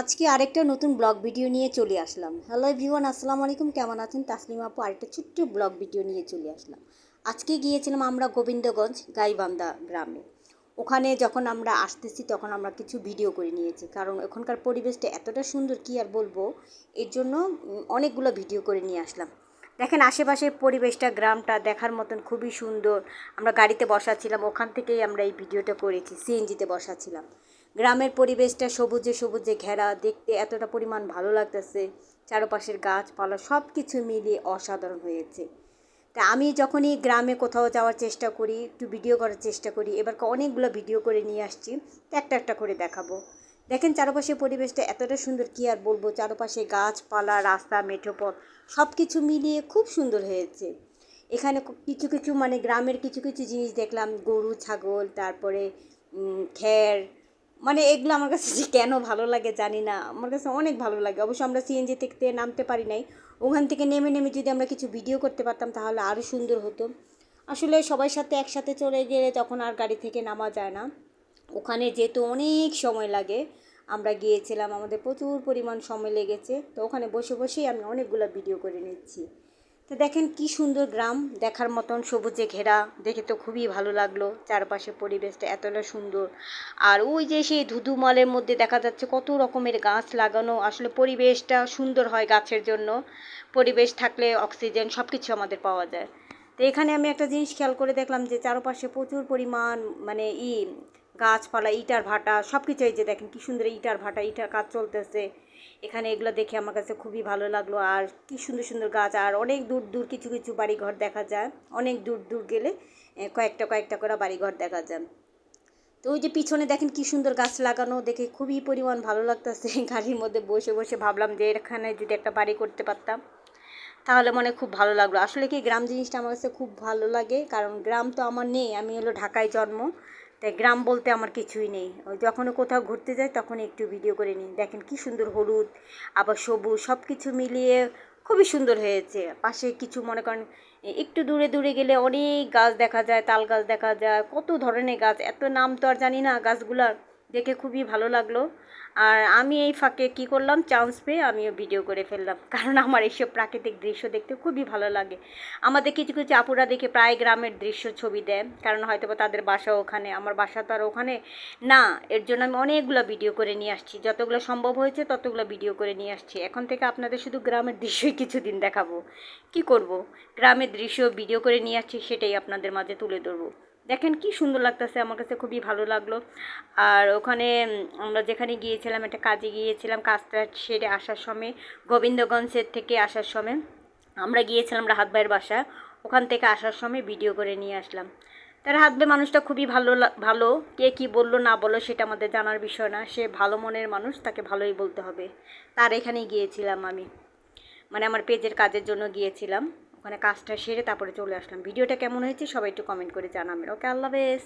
আজকে আরেকটা নতুন ব্লগ ভিডিও নিয়ে চলে আসলাম। হ্যালো এভরিওয়ান আসসালামু আলাইকুম। কেমন আছেন? তাসলিমা আপু, আরেকটা ছোট্ট ব্লগ ভিডিও নিয়ে চলে আসলাম। আজকে গিয়েছিলাম আমরা গোবিন্দগঞ্জ গাইবান্ধা গ্রামে। ওখানে যখন আমরা আসতেছি, তখন আমরা কিছু ভিডিও করে নিয়েছি। কারণ ওখানকার পরিবেশটা এতটা সুন্দর, কি আর বলব? এর জন্য অনেকগুলো ভিডিও করে নিয়ে আসলাম। দেখেন, আশেপাশের পরিবেশটা, গ্রামটা দেখার মতন খুবই সুন্দর। আমরা গাড়িতে বসা ছিলাম, ওখান থেকেই আমরা এই ভিডিওটা করেছি সিএনজিতে বসা ছিলাম। গ্রামের পরিবেশটা সবুজে সবুজে ঘেরা, দেখতে এতটা পরিমাণ ভালো লাগতেছে। চারপাশের গাছপালা সব কিছু মিলিয়ে অসাধারণ হয়েছে। তা আমি যখনই গ্রামে কোথাও যাওয়ার চেষ্টা করি, একটু ভিডিও করার চেষ্টা করি, এবার অনেকগুলো ভিডিও করে নিয়ে আসছি একটা একটা করে দেখাবো। দেখেন চারপাশের পরিবেশটা এতটা সুন্দর, কী আর বলব? চারপাশে গাছপালা, রাস্তা, মেঠোপথ সব কিছু মিলিয়ে খুব সুন্দর হয়েছে। এখানে কিছু কিছু মানে গ্রামের কিছু কিছু জিনিস দেখলাম, গরু, ছাগল, তারপরে খ্যার মানে এগুলো আমার কাছে যে কেন ভালো লাগে জানি না। আমার কাছে অনেক ভালো লাগে। অবশ্য আমরা সিএনজি থেকে নামতে পারি নাই। ওখান থেকে নেমে নেমে যদি আমরা কিছু ভিডিও করতে পারতাম তাহলে আরও সুন্দর হতো। আসলে সবার সাথে একসাথে চলে গেলে তখন আর গাড়ি থেকে নামা যায় না। ওখানে যেতে অনেক সময় লাগে। আমরা গিয়েছিলাম, আমাদের প্রচুর পরিমাণ সময় লেগেছে। তো ওখানে বসে বসেই আমি অনেকগুলো ভিডিও করে নিচ্ছি। তো দেখেন কি সুন্দর গ্রাম, দেখার মতন সবুজে ঘেরা, দেখে তো খুবই ভালো লাগল। চারপাশে পরিবেশটা এতটা সুন্দর। আর ওই যে সেই ধুধুমালের মধ্যে দেখা যাচ্ছে কত রকমের গাছ লাগানো। আসলে পরিবেশটা সুন্দর হয় গাছের জন্য। পরিবেশ থাকলে অক্সিজেন সব কিছু আমাদের পাওয়া যায়। তো এখানে আমি একটা জিনিস খেয়াল করে দেখলাম যে চারপাশে প্রচুর পরিমাণ মানে ই গাছপালা, ইটার ভাটা সব কিছু এই যে দেখেন কী সুন্দর ইটার ভাটা, ইটার কাজ চলতেছে। এখানে এগুলো দেখে আমার কাছে খুবই ভালো লাগল। আর কি সুন্দর সুন্দর গাছ, আর অনেক দূর দূর কিছু কিছু বাড়িঘর দেখা যায়। অনেক দূর দূর গেলে কয়েকটা কয়েকটা করে বাড়িঘর দেখা যায়। তো ওই যে পিছনে দেখেন কি সুন্দর গাছ লাগানো, দেখে খুবই পরিমাণ ভালো লাগতেছে। গাড়ির মধ্যে বসে বসে ভাবলাম যে এখানে যদি একটা বাড়ি করতে পারতাম, তাহলে মনে খুব ভালো লাগল। আসলে কি, গ্রাম জিনিসটা আমার কাছে খুব ভালো লাগে, কারণ গ্রাম তো আমার নেই, আমি হলো ঢাকায় জন্ম। তাই গ্রাম বলতে আমার কিছুই নেই। ওই যখন কোথাও ঘুরতে যাই তখন একটু ভিডিও করে নিই। দেখেন কি সুন্দর হলুদ, আবার সবুজ সব কিছু মিলিয়ে খুবই সুন্দর হয়েছে। পাশে কিছু মনে করেন, একটু দূরে দূরে গেলে অনেক গাছ দেখা যায়, তাল গাছ দেখা যায়, কত ধরনের গাছ, এত নাম তো আর জানি না গাছগুলার। দেখে খুবই ভালো লাগল। আর আমি এই ফাঁকে কি করলাম? চান্স পেয়ে আমিও ভিডিও করে ফেললাম। কারণ আমার এইসব প্রাকৃতিক দৃশ্য দেখতে খুবই ভালো লাগে। আমাদের কিছু কিছু আপুরা দেখে প্রায় গ্রামের দৃশ্য ছবি দেয়। কারণ হয়তো বা তাদের বাসা ওখানে, আমার বাসা তো আর ওখানে না। এর জন্য আমি অনেকগুলো ভিডিও করে নিয়ে আসছি। যতগুলো সম্ভব হয়েছে ততগুলো ভিডিও করে নিয়ে আসছি। এখন থেকে আপনাদের শুধু গ্রামের দৃশ্যই কিছুদিন দেখাবো। কি করব? গ্রামের দৃশ্য ভিডিও করে নিয়ে আসছি, সেটাই আপনাদের মাঝে তুলে ধরবো। দেখেন কি সুন্দর লাগতেছে, আমার কাছে খুবই ভালো লাগল। আর ওখানে আমরা যেখানে গিয়েছিলাম, একটা কাজে গিয়েছিলাম, কাজটা সেরে আসার সময়, গোবিন্দগঞ্জের থেকে আসার সময়, আমরা গিয়েছিলাম রাহাত ভাইয়ের বাসা ওখান থেকে আসার সময় ভিডিও করে নিয়ে আসলাম। তার ভাই মানুষটা খুবই ভালো ভালো। কে কি বলল, না বলল, সেটা আমাদের জানার বিষয় না। সে ভালো মনের মানুষ, তাকে ভালোই বলতে হবে। তার এখানেই গিয়েছিলাম আমি। মানে আমার পেজের কাজের জন্য গিয়েছিলাম। ওখানে কাজটা সেরে তারপরে চলে আসলাম। ভিডিওটা কেমন হয়েছে সবাই একটু কমেন্ট করে জানাবেন। ওকে আল্লাহ হাফেজ।